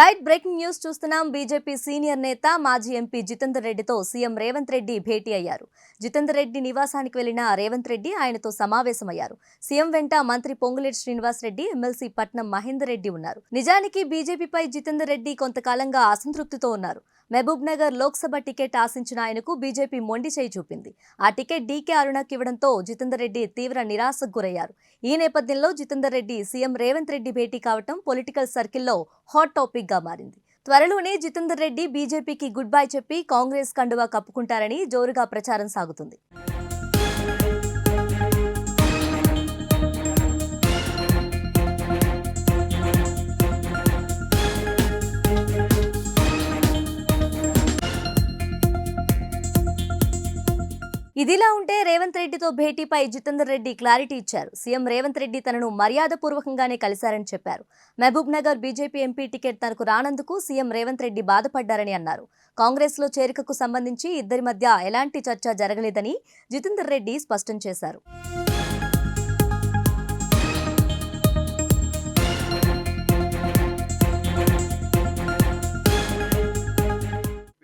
Right breaking news చూస్తున్నాం. BJP senior నేత మాజీ ఎంపీ జితేందర్ రెడ్డితో సీఎం రేవంత్ రెడ్డి భేటీ అయ్యారు. జితేందర్ రెడ్డి నివాసానికి వెళ్ళిన రేవంత్ రెడ్డి ఆయనతో సమావేశమయ్యారు. సీఎం వెంట మంత్రి పొంగులేటి శ్రీనివాస్ రెడ్డి ఎమ్మెల్సీ పట్నం మహేందర్ రెడ్డి ఉన్నారు. నిజానికి బీజేపీపై జితేందర్ రెడ్డి కొంతకాలంగా అసంతృప్తితో ఉన్నారు. మహబూబ్ నగర్ లోక్సభ టికెట్ ఆశించిన ఆయనకు బీజేపీ మొండి చేయి చూపింది. ఆ టికెట్ డీకే అరుణకు ఇవ్వడంతో జితేందర్ రెడ్డి తీవ్ర నిరాశకు గురయ్యారు. ఈ నేపథ్యంలో జితేందర్ రెడ్డి సీఎం రేవంత్ రెడ్డి భేటీ కావటం పొలిటికల్ సర్కిల్లో హాట్ టాపిక్ గా మారింది. త్వరలోనే జితేందర్ రెడ్డి బీజేపీకి గుడ్ బై చెప్పి కాంగ్రెస్ కండువా కప్పుకుంటారని జోరుగా ప్రచారం సాగుతుంది. ఇదిలా ఉంటే రేవంత్ రెడ్డితో భేటీపై జితేందర్ రెడ్డి క్లారిటీ ఇచ్చారు. సీఎం రేవంత్ రెడ్డి తనను మర్యాదపూర్వకంగానే కలిశారని చెప్పారు. Mahabub Nagar BJP MP ticket తనకు రానందుకు సీఎం రేవంత్ రెడ్డి బాధపడ్డారని అన్నారు. కాంగ్రెస్లో చేరికకు సంబంధించి ఇద్దరి మధ్య ఎలాంటి చర్చ జరగలేదని జితేందర్ రెడ్డి స్పష్టం చేశారు.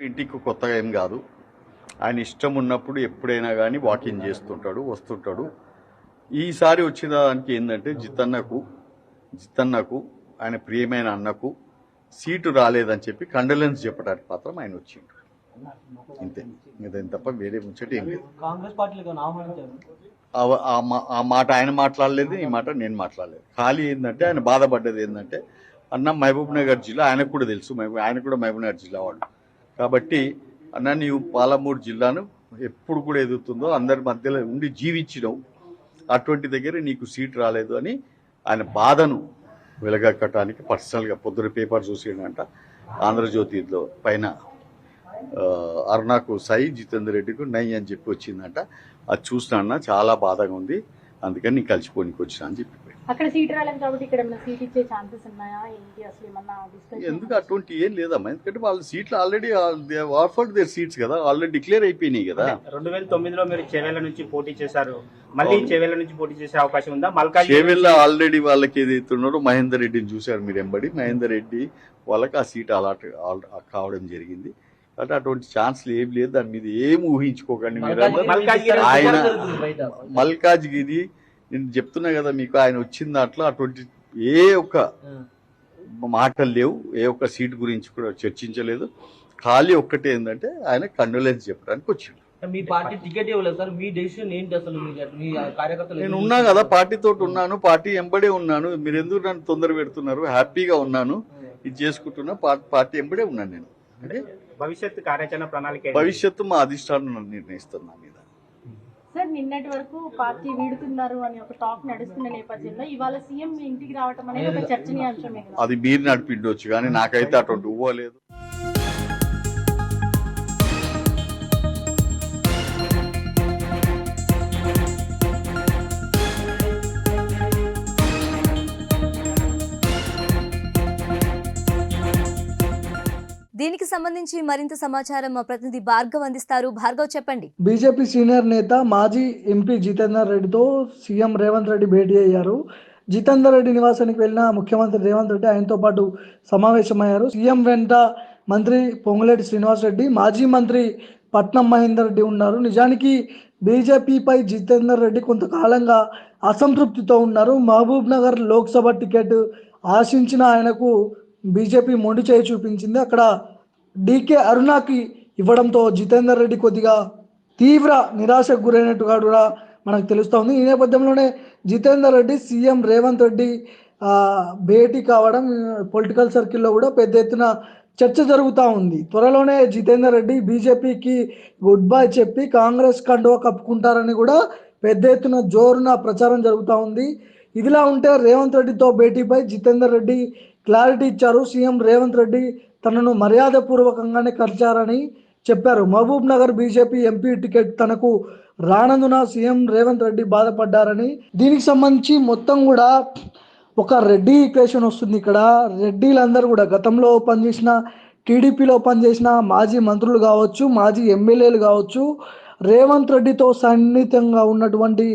ఇంటికి కొత్తగా ఏం కాదు. ఆయన ఇష్టం ఉన్నప్పుడు ఎప్పుడైనా కానీ వాకింగ్ చేస్తుంటాడు వస్తుంటాడు. ఈసారి వచ్చిన దానికి ఏంటంటే జితన్నకు జితన్నకు ఆయన ప్రియమైన అన్నకు సీటు రాలేదని చెప్పి కండలెన్స్ చెప్పడానికి మాత్రం ఆయన వచ్చిండు. ఇంతే. ఇదేం తప్ప వేరే ముచ్చట ఏం లేదు. ఆ- మాట ఆయన మాట్లాడలేదు ఈ మాట నేను మాట్లాడలేదు. ఖాళీ ఏంటంటే ఆయన బాధపడ్డది ఏంటంటే అన్న మహబూబ్ నగర్ జిల్లా ఆయనకు కూడా తెలుసు ఆయన కూడా మహబూబ్ నగర్ జిల్లా వాళ్ళు. కాబట్టి అన్న నీవు పాలమూరు జిల్లాను ఎప్పుడు కూడా ఎదుగుతుందో అందరి మధ్యలో ఉండి జీవించినావు. అటువంటి దగ్గర నీకు సీట్ రాలేదు అని ఆయన బాధను వెలగక్కటానికి పర్సనల్గా పొద్దున పేపర్ చూసిండంట. ఆంధ్రజ్యోతిలో పైన అరుణాకు సై జితేందర్ రెడ్డికి నై అని చెప్పి వచ్చిందంట. అది చూసినా చాలా బాధగా ఉంది. అందుకని నీకు కలిసిపోనికి వచ్చినా అని చెప్పి. అక్కడ సీట్ రాలేదు కాబట్టి ఇక్కడ ఏమైనా సీట్ ఇచ్చే ఛాన్సెస్ ఉన్నాయా? ఏంటి? అసలు ఏమన్నా డిస్కషన్ ఎందుకు అటువంటి ఏం లేదమ్మా. ఎందుకంటే వాళ్ళ సీట్లు ఆల్రెడీ ఆఫర్డ్ దేర్ సీట్స్ కదా. ఆల్రెడీ డిక్లేర్ అయిపోయినాయి కదా. రెండు వేల తొమ్మిదిలో మీరు చెవేల నుంచి పోటీ చేశారు. మళ్ళీ. చెవేల నుంచి పోటీ చేసే అవకాశం ఉందా? మల్కాజ్ చేవెళ్ళ ఆల్రెడీ వాళ్ళకి ఏదైతే ఉన్నారో మహేందర్ రెడ్డిని చూశారు మీరు ఎంబడి మహేందర్ రెడ్డి వాళ్ళకి ఆ సీట్ అలాట్ కావడం జరిగింది. కాబట్టి అటువంటి ఛాన్స్లు ఏం లేదు. దాని మీద ఏం ఊహించుకోకండి మీరు ఆయన మల్కాజ్గిరి నేను చెప్తున్నా కదా మీకు ఆయన వచ్చిన దాంట్లో అటువంటి ఏ ఒక్క మాటలు లేవు ఏ ఒక్క సీట్ గురించి కూడా చర్చించలేదు. ఖాళీ ఒక్కటే ఏంటంటే ఆయన కండోలెన్స్ చెప్పడానికి వచ్చిండు. మీ పార్టీ టికెట్ ఇవ్వలేదు సార్ మీ డెసిషన్ ఏంటి అసలు మీ మీ కార్యకర్తలు నేను ఉన్నా కదా పార్టీతో ఉన్నాను పార్టీ ఎంబడే ఉన్నాను మీరు ఎందుకు నన్ను తొందర పెడుతున్నారు హ్యాపీగా ఉన్నాను ఇది చేసుకుంటున్నా పార్టీ ఎంబడే ఉన్నాను నేను. అంటే భవిష్యత్ కార్యాచరణ ప్రణాళిక ఏంటి? భవిష్యత్తు మా అధిష్టానం నన్ను నిర్ణయిస్తుంది నా మీద. సార్ నిన్నటి వరకు పార్టీ వీడుతున్నారు అని ఒక టాక్ నడుస్తున్న నేపథ్యంలో ఇవాళ సీఎం మీ ఇంటికి రావటం అనేది ఒక చర్చనీయాంశమే అది మీరు నడిపిండొచ్చు కానీ నాకైతే అటువంటి ఊహలేదు దీనికి సంబంధించి మరింత సమాచారం మా ప్రతినిధి భార్గవ్ అందిస్తారు. భార్గవ్ చెప్పండి. బీజేపీ సీనియర్ నేత మాజీ ఎంపీ జితేందర్ రెడ్డితో సీఎం రేవంత్ రెడ్డి భేటీ అయ్యారు. జితేందర్ రెడ్డి నివాసానికి వెళ్ళిన ముఖ్యమంత్రి రేవంత్ రెడ్డి ఆయనతో పాటు సమావేశమయ్యారు. సీఎం వెంట మంత్రి పొంగులేటి శ్రీనివాస్ రెడ్డి మాజీ మంత్రి పట్నం మహేందర్ రెడ్డి ఉన్నారు. నిజానికి బీజేపీపై జితేందర్ రెడ్డి కొంతకాలంగా అసంతృప్తితో ఉన్నారు. మహబూబ్ నగర్ లోక్సభ టికెట్ ఆశించిన ఆయనకు బీజేపీ మొండి చేయి చూపించింది. అక్కడ డీకే అరుణాకి ఇవ్వడంతో జితేందర్ రెడ్డి కొద్దిగా తీవ్ర నిరాశకు గురైనట్టుగా కూడా మనకు తెలుస్తోంది ఈ నేపథ్యంలోనే జితేందర్ రెడ్డి సీఎం రేవంత్ రెడ్డి భేటీ కావడం పొలిటికల్ సర్కిల్లో కూడా పెద్ద ఎత్తున చర్చ జరుగుతూ ఉంది. త్వరలోనే జితేందర్ రెడ్డి బీజేపీకి గుడ్ బై చెప్పి కాంగ్రెస్ కండువా కప్పుకుంటారని కూడా పెద్ద ఎత్తున జోరున ప్రచారం జరుగుతూ ఉంది. ఇదిలా ఉంటే రేవంత్ రెడ్డితో భేటీపై జితేందర్ రెడ్డి క్లారిటీ ఇచ్చారు. సీఎం రేవంత్ రెడ్డి తనను మర్యాదపూర్వకంగానే కలిచారని చెప్పారు. Mahabub Nagar BJP MP ticket తనకు రానందున సీఎం రేవంత్ రెడ్డి బాధపడ్డారని. దీనికి సంబంధించి మొత్తం కూడా ఒక రెడ్డి ఈక్వేషన్ వస్తుంది ఇక్కడ. రెడ్డిలందరూ కూడా గతంలో పనిచేసిన టీడీపీలో పనిచేసిన మాజీ మంత్రులు కావచ్చు మాజీ ఎమ్మెల్యేలు కావచ్చు రేవంత్ రెడ్డితో సన్నిహితంగా ఉన్నటువంటి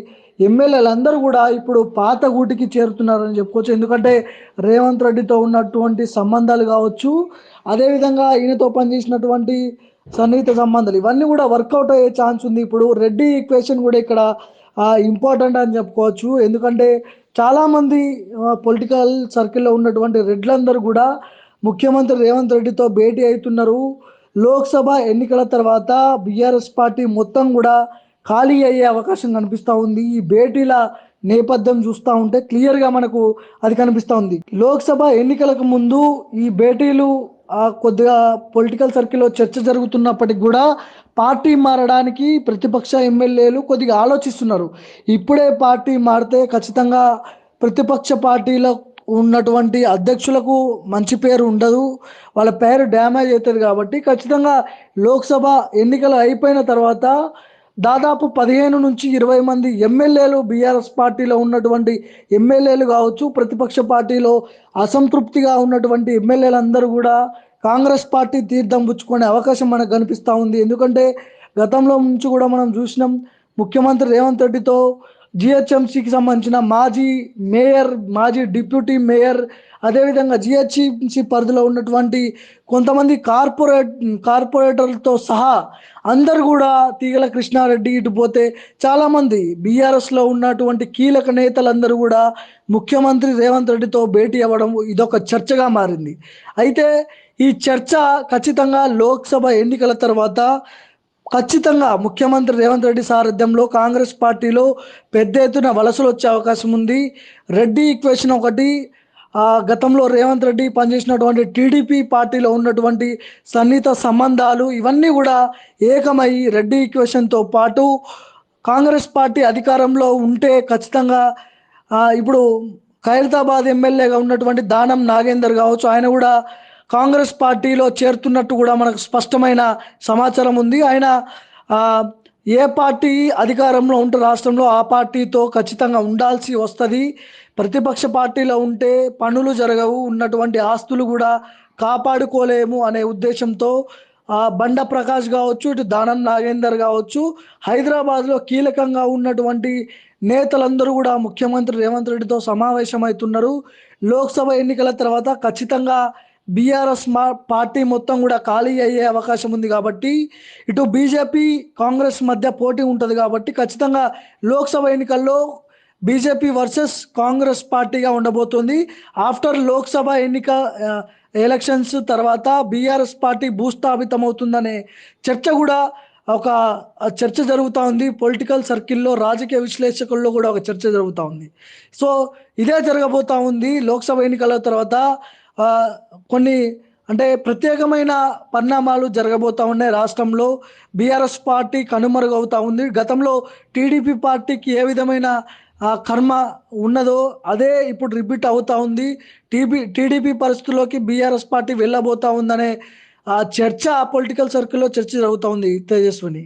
ఎమ్మెల్యేలందరూ కూడా ఇప్పుడు పాత గూటికి చేరుతున్నారని చెప్పుకోవచ్చు. ఎందుకంటే రేవంత్ రెడ్డితో ఉన్నటువంటి సంబంధాలు కావచ్చు అదేవిధంగా ఈయనతో పనిచేసినటువంటి సన్నిహిత సంబంధాలు ఇవన్నీ కూడా వర్కౌట్ అయ్యే ఛాన్స్ ఉంది. ఇప్పుడు రెడ్డి ఈక్వేషన్ కూడా ఇక్కడ ఇంపార్టెంట్ అని చెప్పుకోవచ్చు. ఎందుకంటే చాలామంది పొలిటికల్ సర్కిల్లో ఉన్నటువంటి రెడ్లందరూ కూడా ముఖ్యమంత్రి రేవంత్ రెడ్డితో భేటీ అవుతున్నారు. లోక్సభ ఎన్నికల తర్వాత బీఆర్ఎస్ పార్టీ మొత్తం కూడా ఖాళీ అయ్యే అవకాశం కనిపిస్తూ ఉంది. ఈ భేటీల నేపథ్యం చూస్తూ ఉంటే క్లియర్గా మనకు అది కనిపిస్తూ ఉంది. లోక్సభ ఎన్నికలకు ముందు ఈ భేటీలు కొద్దిగా పొలిటికల్ సర్కిల్లో చర్చ జరుగుతున్నప్పటికి కూడా పార్టీ మారడానికి ప్రతిపక్ష ఎమ్మెల్యేలు కొద్దిగా ఆలోచిస్తున్నారు. ఇప్పుడే పార్టీ మారితే ఖచ్చితంగా ప్రతిపక్ష పార్టీలో ఉన్నటువంటి అధ్యక్షులకు మంచి పేరు ఉండదు. వాళ్ళ పేరు డ్యామేజ్ అవుతుంది కాబట్టి ఖచ్చితంగా లోక్సభ ఎన్నికలు అయిపోయిన తర్వాత దాదాపు పదిహేను నుంచి ఇరవై మంది ఎమ్మెల్యేలు బీఆర్ఎస్ పార్టీలో ఉన్నటువంటి ఎమ్మెల్యేలు కావచ్చు ప్రతిపక్ష పార్టీలో అసంతృప్తిగా ఉన్నటువంటి ఎమ్మెల్యేలందరూ కూడా కాంగ్రెస్ పార్టీ తీర్థం పుచ్చుకునే అవకాశం మనకు కనిపిస్తూ ఉంది. ఎందుకంటే గతంలో నుంచి కూడా మనం చూసినాం ముఖ్యమంత్రి రేవంత్ రెడ్డితో జిహెచ్ఎంసీకి సంబంధించిన మాజీ మేయర్ మాజీ డిప్యూటీ మేయర్ అదేవిధంగా జిహెచ్ఎంసీ పరిధిలో ఉన్నటువంటి కొంతమంది కార్పొరేట్ కార్పొరేటర్లతో సహా అందరు కూడా తీగల కృష్ణారెడ్డి ఇటు పోతే చాలామంది బీఆర్ఎస్లో ఉన్నటువంటి కీలక నేతలందరూ కూడా ముఖ్యమంత్రి రేవంత్ రెడ్డితో భేటీ అవ్వడం ఇదొక చర్చగా మారింది. అయితే ఈ చర్చ ఖచ్చితంగా లోక్సభ ఎన్నికల తర్వాత ఖచ్చితంగా ముఖ్యమంత్రి రేవంత్ రెడ్డి సారథ్యంలో కాంగ్రెస్ పార్టీలో పెద్ద ఎత్తున వలసలు వచ్చే అవకాశం ఉంది. రెడ్డి ఈక్వేషన్ ఒకటి గతంలో రేవంత్ రెడ్డి పనిచేసినటువంటి టీడీపీ పార్టీలో ఉన్నటువంటి సన్నిహిత సంబంధాలు ఇవన్నీ కూడా ఏకమై రెడ్డి ఈక్వేషన్తో పాటు కాంగ్రెస్ పార్టీ అధికారంలో ఉంటే ఖచ్చితంగా ఇప్పుడు ఖైరతాబాద్ ఎమ్మెల్యేగా ఉన్నటువంటి దానం నాగేందర్ కావచ్చు ఆయన కూడా కాంగ్రెస్ పార్టీలో చేరుతున్నట్టు కూడా మనకు స్పష్టమైన సమాచారం ఉంది. ఆయన ఏ పార్టీ అధికారంలో ఉంటే రాష్ట్రంలో ఆ పార్టీతో ఖచ్చితంగా ఉండాల్సి వస్తుంది. ప్రతిపక్ష పార్టీలో ఉంటే పనులు జరగవు ఉన్నటువంటి ఆస్తులు కూడా కాపాడుకోలేము అనే ఉద్దేశంతో ఆ, బండ ప్రకాష్ కావచ్చు ఇటు దానం నాగేందర్ కావచ్చు హైదరాబాద్లో కీలకంగా ఉన్నటువంటి నేతలందరూ కూడా ముఖ్యమంత్రి రేవంత్ రెడ్డితో సమావేశమవుతున్నారు. లోక్సభ ఎన్నికల తర్వాత ఖచ్చితంగా బీఆర్ఎస్ మా పార్టీ మొత్తం కూడా ఖాళీ అయ్యే అవకాశం ఉంది కాబట్టి ఇటు బీజేపీ కాంగ్రెస్ మధ్య పోటీ ఉంటుంది కాబట్టి ఖచ్చితంగా లోక్సభ ఎన్నికల్లో బీజేపీ వర్సెస్ కాంగ్రెస్ పార్టీగా ఉండబోతుంది. ఆఫ్టర్ లోక్సభ ఎన్నిక ఎలక్షన్స్ తర్వాత బీఆర్ఎస్ పార్టీ భూస్థాపితమవుతుందనే చర్చ కూడా ఒక చర్చ జరుగుతూ ఉంది. పొలిటికల్ సర్కిల్లో రాజకీయ విశ్లేషకుల్లో కూడా ఒక చర్చ జరుగుతూ ఉంది. సో ఇదే జరగబోతూ ఉంది. లోక్సభ ఎన్నికల తర్వాత కొన్ని అంటే ప్రత్యేకమైన పరిణామాలు జరగబోతూ ఉన్నాయి రాష్ట్రంలో. బీఆర్ఎస్ పార్టీ కనుమరుగవుతూ ఉంది. గతంలో టీడీపీ పార్టీకి ఏ విధమైన ఆ, కర్మ ఉన్నదో అదే ఇప్పుడు రిపీట్ అవుతూ ఉంది. టీబీ టీడీపీ పరిస్థితుల్లోకి బీఆర్ఎస్ పార్టీ వెళ్ళబోతా ఉందనే ఆ చర్చ పొలిటికల్ సర్కిల్లో చర్చ జరుగుతూ ఉంది. తేజస్విని.